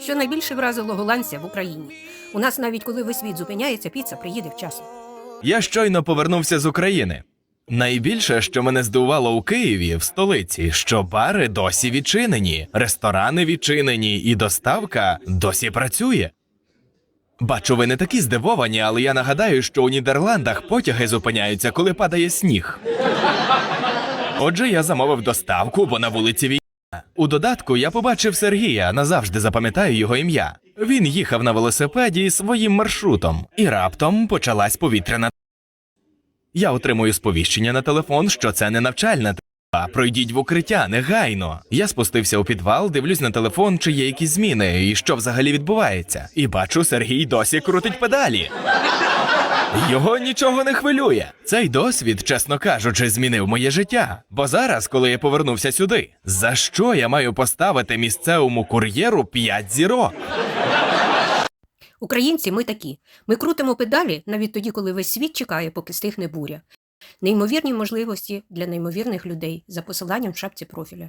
Що найбільше вразило голландця в Україні. У нас навіть коли весь світ зупиняється, піца приїде вчасно. Я щойно повернувся з України. Найбільше, що мене здивувало у Києві, в столиці, що бари досі відчинені, ресторани відчинені, і доставка досі працює. Бачу, ви не такі здивовані, але я нагадаю, що у Нідерландах потяги зупиняються, коли падає сніг. Отже, я замовив доставку, бо на вулиці війна. У додатку я побачив Сергія, назавжди запам'ятаю його ім'я. Він їхав на велосипеді своїм маршрутом, і раптом почалась повітряна я отримую сповіщення на телефон, що це не навчальна а пройдіть в укриття негайно. Я спустився у підвал, дивлюсь на телефон, чи є якісь зміни, і що взагалі відбувається. І бачу, Сергій досі крутить педалі. Його нічого не хвилює. Цей досвід, чесно кажучи, змінив моє життя. Бо зараз, коли я повернувся сюди, за що я маю поставити місцевому кур'єру 5 зірок? Українці ми такі. Ми крутимо педалі навіть тоді, коли весь світ чекає, поки стихне буря. Неймовірні можливості для неймовірних людей за посиланням в шапці профіля.